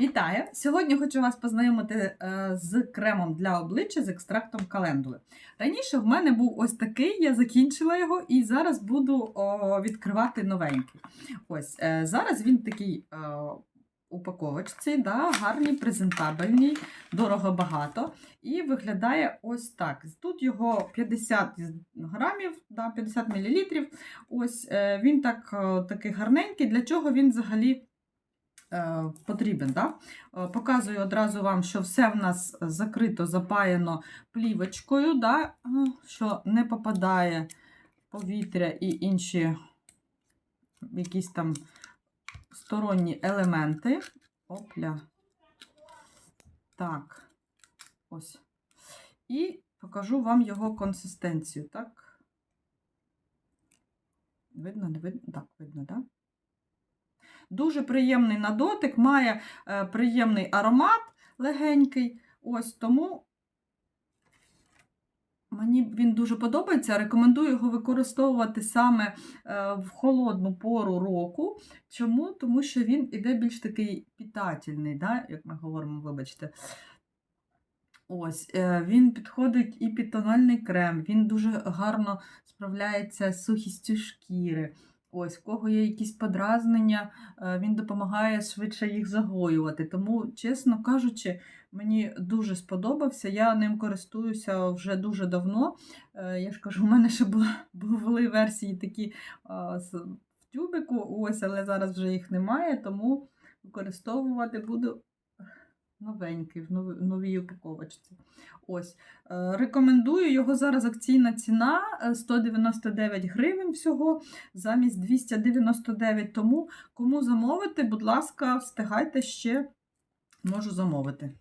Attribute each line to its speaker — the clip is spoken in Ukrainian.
Speaker 1: Вітаю! Сьогодні хочу вас познайомити е, з кремом для обличчя з екстрактом календули. Раніше в мене був ось такий, я закінчила його і зараз буду відкривати новенький. Ось е, зараз він такий е, упаковочці, да, гарний, презентабельний, дорого багато. І виглядає ось так. Тут його 50 грамів, да, 50 мл. Ось він так, такий гарненький. Для чого він взагалі? Е, Потрібен, да? Е, Показую одразу вам, що все в нас закрито, запаяно плівочкою, да? е, що не попадає повітря і інші якісь там сторонні елементи. Опля. Так, ось. І покажу вам його консистенцію, так? Видно, не видно? Так, видно, так? Дуже приємний на дотик, має е, приємний аромат легенький. Ось тому мені він дуже подобається. Рекомендую його використовувати саме е, в холодну пору року. Чому? Тому що він іде більш такий питательний, да? як ми говоримо, вибачте. Ось, е, він підходить і під тональний крем, він дуже гарно справляється з сухістю шкіри. Ось, в кого є якісь подразнення, е, він допомагає швидше їх загоювати. Тому, чесно кажучи, мені дуже сподобався. Я ним користуюся вже дуже давно. Е, Я ж кажу, у мене ще були, версії такі з- тюбику, ось, але зараз вже їх немає, тому використовувати буду новенький, в новій упаковочці. Ось. Е, Рекомендую його зараз акційна ціна е, 199 гривень всього замість 299. Тому кому замовити, будь ласка, встигайте ще можу замовити.